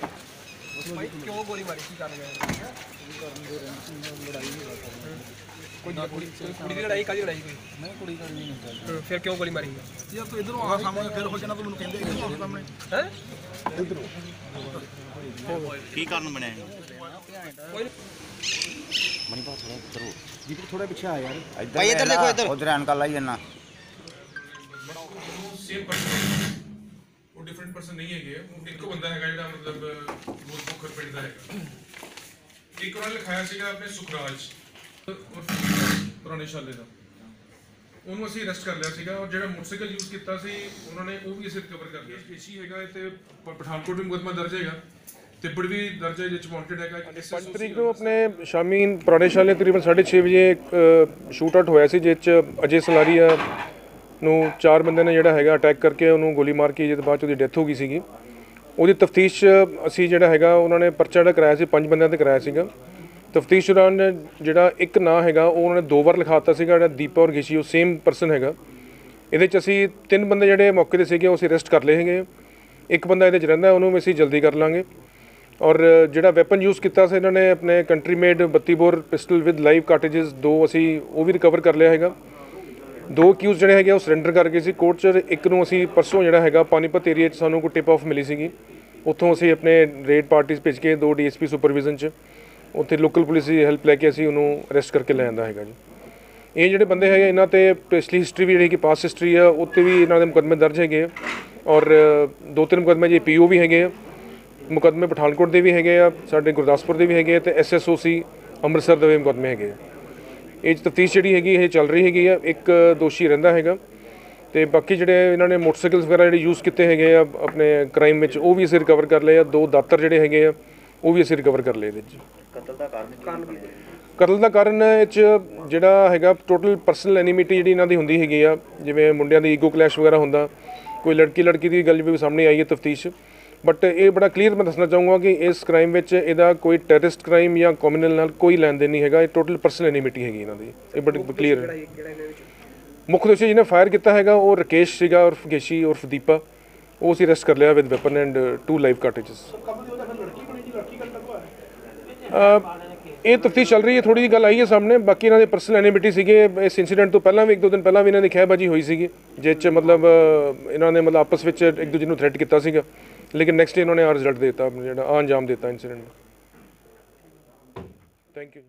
ਕੀ ਕਰਨ ਗਏ ਕੋਈ ਕੁੜੀ ਕੁੜੀ ਦੀ ਲੜਾਈ ਕਾਹਦੀ ਲੜਾਈ ਕੋਈ? ਨਹੀਂ ਕੁੜੀ ਦਾ ਨਹੀਂ ਹੁੰਦਾ। ਹੂੰ, ਫਿਰ ਕਿਉਂ ਗੋਲੀ ਮਾਰੀ? ਯਾਰ ਤੂੰ ਇਧਰੋਂ ਆ ਸਾਹਮਣੇ ਫਿਰ ਹੋ ਜਾਣਾ ਤੂੰ ਮੈਨੂੰ ਕਹਿੰਦੇ ਕਿ ਸਾਹਮਣੇ। ਹੈ? ਕੀ ਕਾਰਨ ਬਣਿਆ ਇਹ? ਥੋੜਾ ਪਿੱਛੇ ਆ ਯਾਰ। ਭਾਈ ਇੱਧਰ ਦੇਖੋ ਇੱਧਰ। ਉਧਰ ਐਨਕਾ ਲਾਈ ਜੰਨਾ। ਸੇਮ ਪਰਸਨ ਉਹ ਡਿਫਰੈਂਟ ਪਰਸਨ ਨਹੀਂ ਹੈਗੇ। ਉਹ ਇੱਕੋ ਬੰਦਾ ਹੈਗਾ ਜਿਹੜਾ ਮਤਲਬ ਬਹੁਤ ਮੁਖਰ ਪਿੰਡ ਦਾ ਹੈਗਾ। ਇੱਕ ਉਹਨਾਂ ਨੇ ਲਿਖਾਇਆ ਸੀਗਾ ਆਪਣੇ ਸੁਖਰਾਜ। ਉਹ ਪੁਰਾਣੇ ਸ਼ਾਲੇ ਦਾ। ਉਹਨੂੰ ਅਸੀਂ ਅਰੈਸਟ ਕਰ ਲਿਆ ਸੀਗਾ ਔਰ ਜਿਹੜਾ ਮੋਟਰਸਾਈਕਲ ਯੂਜ਼ ਕੀਤਾ ਸੀ ਉਹਨਾਂ ਨੇ ਉਹ ਵੀ ਅਸੀਂ ਰਿਕਵਰ ਕਰ ਲਿਆ। ਪੇਸ਼ੀ ਹੈਗਾ ਤੇ ਪਠਾਨਕੋਟ ਵੀ ਮੁਕੱਦਮਾ ਦਰਜ ਹੈਗਾ। ਤਿੱਬੜ ਵੀ ਦਰਜ ਹੈ ਜਿਸ ਵਾਂਟਡ ਹੈਗਾ। ਪੰਜ ਤਰੀਕ ਨੂੰ ਆਪਣੇ ਸ਼ਾਮੀ ਪੁਰਾਣੇ ਸ਼ਾਲੇ ਤਕਰੀਬਨ 6:30 ਵਜੇ ਇੱਕ ਸ਼ੂਟ ਆਊਟ ਹੋਇਆ ਸੀ ਜਿਸ 'ਚ ਅਜੇ ਸਲਾਰੀਆ ਨੂੰ ਚਾਰ ਬੰਦਿਆਂ ਨੇ ਜਿਹੜਾ ਹੈਗਾ ਅਟੈਕ ਕਰਕੇ ਉਹਨੂੰ ਗੋਲੀ ਮਾਰ ਕੇ ਜਿਹਦੇ ਬਾਅਦ 'ਚ ਉਹਦੀ ਡੈਥ ਹੋ ਗਈ ਸੀਗੀ। ਉਹਦੀ ਤਫਤੀਸ਼ ਅਸੀਂ ਜਿਹੜਾ ਹੈਗਾ ਉਹਨਾਂ ਨੇ ਪਰਚਾ ਜਿਹੜਾ ਕਰਾਇਆ ਸੀ, ਪੰਜ ਬੰਦਿਆਂ ਤੇ ਕਰਾਇਆ ਸੀਗਾ। ਤਫਤੀਸ਼ ਦੌਰਾਨ ਜਿਹੜਾ ਇੱਕ ਨਾਂ ਹੈਗਾ, ਉਹ ਉਹਨਾਂ ਨੇ ਦੋ ਵਾਰ ਲਿਖਾਤਾ ਸੀਗਾ, ਜਿਹੜਾ ਦੀਪਾ ਔਰ ਗਿਸ਼ੀ ਉਹ ਸੇਮ ਪਰਸਨ ਹੈਗਾ। ਇਹਦੇ 'ਚ ਅਸੀਂ ਤਿੰਨ ਬੰਦੇ ਜਿਹੜੇ ਮੌਕੇ ਤੇ ਸੀਗੇ, ਉਹ ਅਸੀਂ ਅਰੈਸਟ ਕਰ ਲਏ ਹੈਗੇ। ਇੱਕ ਬੰਦਾ ਇਹਦੇ 'ਚ ਰਹਿੰਦਾ, ਉਹਨੂੰ ਵੀ ਅਸੀਂ ਜਲਦੀ ਕਰ ਲਾਂਗੇ। ਔਰ ਜਿਹੜਾ ਵੈਪਨ ਯੂਜ਼ ਕੀਤਾ ਸੀ, ਇਹਨਾਂ ਨੇ ਆਪਣੇ country made 32 bore pistol with live cartridges ਦੋ ਅਸੀਂ ਉਹ ਵੀ ਰਿਕਵਰ ਕਰ ਲਿਆ ਹੈਗਾ। ਦੋ ਅਕਿਊਜ਼ ਜਿਹੜੇ ਹੈਗੇ ਉਹ ਸਰੈਂਡਰ ਕਰ ਗਏ ਸੀ। ਕੋਰਟ 'ਚ ਇੱਕ ਨੂੰ ਅਸੀਂ ਪਰਸੋਂ ਜਿਹੜਾ ਹੈਗਾ ਪਾਨੀਪਤ ਏਰੀਆ 'ਚ ਸਾਨੂੰ ਕੋਈ ਟਿਪ ਆਫ ਮਿਲੀ ਸੀਗੀ। ਉੱਥੋਂ ਅਸੀਂ ਆਪਣੇ ਰੇਡ ਪਾਰਟੀਆਂ ਭੇਜ ਕੇ ਦੋ ਡੀਐਸਪੀ ਸੁਪਰਵਿਜ਼ਨ 'ਚ ਉੱਥੇ ਲੋਕਲ ਪੁਲਿਸ ਦੀ ਹੈਲਪ ਲੈ ਕੇ ਅਸੀਂ ਉਹਨੂੰ ਅਰੈਸਟ ਕਰਕੇ ਲੈ ਆਂਦਾ ਹੈਗਾ ਜੀ। ਇਹ ਜਿਹੜੇ ਬੰਦੇ ਹੈਗੇ ਇਹਨਾਂ ਤੇ ਪਿਛਲੀ ਹਿਸਟਰੀ ਵੀ ਜਿਹੜੀ ਕਿ ਪਾਸ ਹਿਸਟਰੀ ਆ ਉੱਤੇ ਵੀ ਇਹਨਾਂ ਦੇ ਮੁਕੱਦਮੇ ਦਰਜ ਹੈਗੇ ਆ। ਔਰ ਦੋ ਤਿੰਨ ਮੁਕੱਦਮੇ ਜੇ ਪੀਓ ਵੀ ਹੈਗੇ ਆ, ਮੁਕੱਦਮੇ ਪਠਾਨਕੋਟ ਦੇ ਵੀ ਹੈਗੇ ਆ, ਸਾਡੇ ਗੁਰਦਾਸਪੁਰ ਦੇ ਵੀ ਹੈਗੇ ਆ ਤੇ ਐਸਐਸਓਸੀ ਅੰਮ੍ਰਿਤਸਰ ਦੇ ਵੀ ਮੁਕੱਦਮੇ ਹੈਗੇ ਆ। ਇਹ 'ਚ ਤਫਤੀਸ਼ ਜਿਹੜੀ ਹੈਗੀ ਇਹ ਚੱਲ ਰਹੀ ਹੈਗੀ ਆ ਇੱਕ ਦੋਸ਼ੀ ਰਹਿੰਦਾ ਹੈਗਾ। ਤੇ ਬਾਕੀ ਜਿਹੜੇ ਇਹਨਾਂ ਨੇ ਮੋਟਰਸਾਈਕਲਸ ਵਗੈਰਾ ਜਿਹੜੇ ਯੂਜ਼ ਕੀਤੇ ਹੈਗੇ ਆ ਆਪਣੇ ਕ੍ਰਾਈਮ ਵਿੱਚ ਉਹ ਵੀ ਅਸੀਂ ਰਿਕਵਰ ਕਰ ਲਏ ਆ। ਦੋ ਦਾਤਰ ਜਿਹੜੇ ਹੈਗੇ ਆ ਉਹ ਵੀ ਅਸੀਂ ਰਿਕਵਰ ਕਰ ਲਏ ਇਹਦੇ ਵਿੱਚ। ਕਤਲ ਦਾ ਕਾਰਨ ਇਹ 'ਚ ਜਿਹੜਾ ਹੈਗਾ ਟੋਟਲ ਪਰਸਨਲ ਐਨੀਮਿਟੀ ਜਿਹੜੀ ਇਹਨਾਂ ਦੀ ਹੁੰਦੀ ਹੈਗੀ ਆ ਜਿਵੇਂ ਮੁੰਡਿਆਂ ਦੀ ਈਗੋ ਕਲੈਸ਼ ਵਗੈਰਾ ਹੁੰਦਾ ਕੋਈ ਲੜਕੀ ਲੜਕੀ ਦੀ ਗੱਲ ਵੀ ਸਾਹਮਣੇ ਆਈ ਹੈ ਤਫਤੀਸ਼। ਬਟ ਇਹ ਬੜਾ ਕਲੀਅਰ ਮੈਂ ਦੱਸਣਾ ਚਾਹੂੰਗਾ ਕਿ ਇਸ ਕ੍ਰਾਈਮ ਵਿੱਚ ਇਹਦਾ ਕੋਈ ਟੈਰਰਿਸਟ ਕ੍ਰਾਈਮ ਜਾਂ ਕਮਿਊਨਲ ਨਾਲ ਕੋਈ ਲੈਣ ਦੇਣ ਨਹੀਂ ਹੈਗਾ। ਇਹ ਟੋਟਲ ਪਰਸਨਲ ਐਨੀਮਿਟੀ ਹੈਗੀ ਇਹਨਾਂ ਦੀ। ਇਹ ਬੜੀ ਕਲੀਅਰ ਹੈ? ਮੁੱਖ ਦੋਸ਼ੀ ਜਿਹਨੇ ਫਾਇਰ ਕੀਤਾ ਹੈਗਾ ਉਹ ਰਕੇਸ਼ ਸੀਗਾ ਉਰਫ ਗੇਸ਼ੀ ਉਰਫ ਦੀਪਾ। ਉਹ ਅਸੀਂ ਅਰੈਸਟ ਕਰ ਲਿਆ with weapon and two live cartridges ਇਹ ਤਫਤੀਸ਼ ਚੱਲ ਰਹੀ ਹੈ ਥੋੜੀ ਜਿਹੀ ਗੱਲ ਆਈ ਹੈ ਸਾਹਮਣੇ। ਬਾਕੀ ਇਹਨਾਂ ਦੇ ਪਰਸਨਲ ਐਨੀਮਿਟੀ ਸੀਗੇ। ਇਸ ਇਨਸੀਡੈਂਟ ਤੋਂ ਪਹਿਲਾਂ ਵੀ ਇੱਕ ਦੋ ਦਿਨ ਪਹਿਲਾਂ ਵੀ ਇਹਨਾਂ ਦੀ ਖਹਿਬਾਜੀ ਹੋਈ ਸੀਗੀ ਜਿਸ 'ਚ ਮਤਲਬ ਇਹਨਾਂ ਨੇ ਮਤਲਬ ਆਪਸ ਵਿੱਚ ਇੱਕ ਦੂਜੇ ਨੂੰ ਥ੍ਰੈਟ ਕੀਤਾ ਸੀਗਾ। ਲੇਕਿਨ ਨੈਕਸਟ ਡੇ ਇਹਨਾਂ ਨੇ ਆ ਰਿਜ਼ਲਟ ਦਿੱਤਾ ਜਿਹੜਾ ਆ ਅੰਜਾਮ ਦਿੱਤਾ ਇਨਸੀਡੈਂਟ ਥੈਂਕ ਯੂ